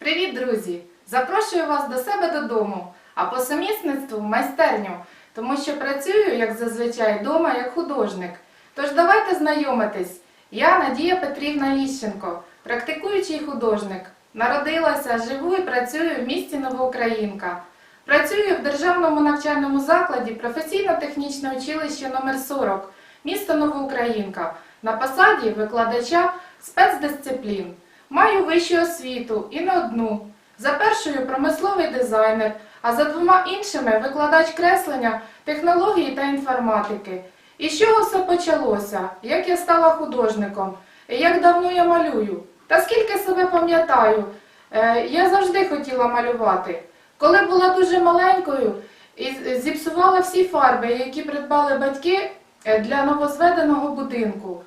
Привіт, друзі! Запрошую вас до себе додому, а по сумісництву в майстерню, тому що працюю, як зазвичай, вдома як художник. Тож давайте знайомитись. Я Надія Петрівна Іщенко, практикуючий художник. Народилася, живу і працюю в місті Новоукраїнка. Працюю в державному навчальному закладі професійно-технічне училище номер 40 місто Новоукраїнка на посаді викладача спецдисциплін. Маю вищу освіту і не одну. За першою промисловий дизайнер, а за двома іншими викладач креслення, технології та інформатики. І з чого все почалося? Як я стала художником? І як давно я малюю? Та скільки себе пам'ятаю, е, я завжди хотіла малювати. Коли була дуже маленькою і зіпсувала всі фарби, які придбали батьки е, для новозведеного будинку.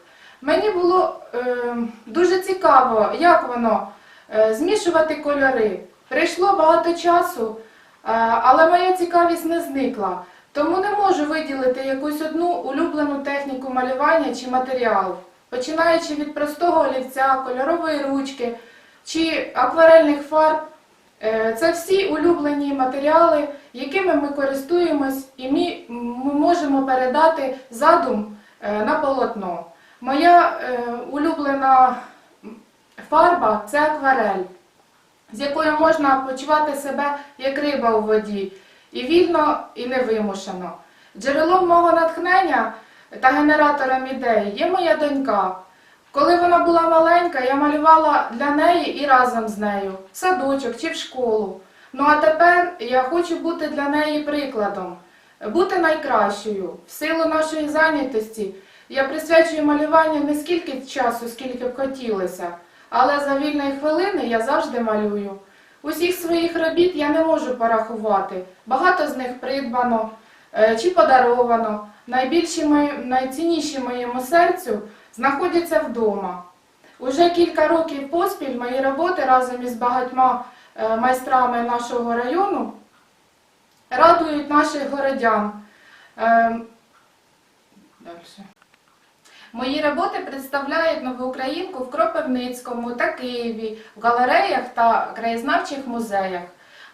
Мені було е, дуже цікаво, як воно е, змішувати кольори. Прийшло багато часу, е, але моя цікавість не зникла. Тому не можу виділити якусь одну улюблену техніку малювання чи матеріал, починаючи від простого олівця, кольорової ручки чи акварельних фарб. Це всі улюблені матеріали, якими ми користуємось, і ми, можемо передати задум на полотно. Моя е, улюблена фарба це акварель, з якою можна почувати себе як риба у воді, і вільно, і невимушено. Джерелом мого натхнення та генератором ідей є моя донька. Коли вона була маленька, я малювала для неї і разом з нею, в садочок чи в школу. Ну а тепер я хочу бути для неї прикладом, бути найкращою. В силу нашої зайнятості я присвячую малюванню не скільки часу, скільки б хотілося, але за вільної хвилини я завжди малюю. Усіх своїх робіт я не можу порахувати. Багато з них придбано е, чи подаровано. Найбільші мої, найцінніші моєму серцю знаходяться вдома. Уже кілька років поспіль мої роботи разом із багатьма е, майстрами нашого району радують наших городян. Е, Дальше. Мої роботи представляють Новоукраїнку в Кропивницькому та Києві, в галереях та краєзнавчих музеях.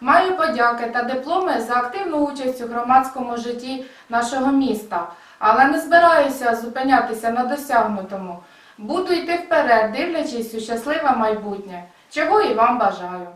Маю подяки та дипломи за активну участь у громадському житті нашого міста, але не збираюся зупинятися на досягнутому. Буду йти вперед, дивлячись у щасливе майбутнє, чого і вам бажаю.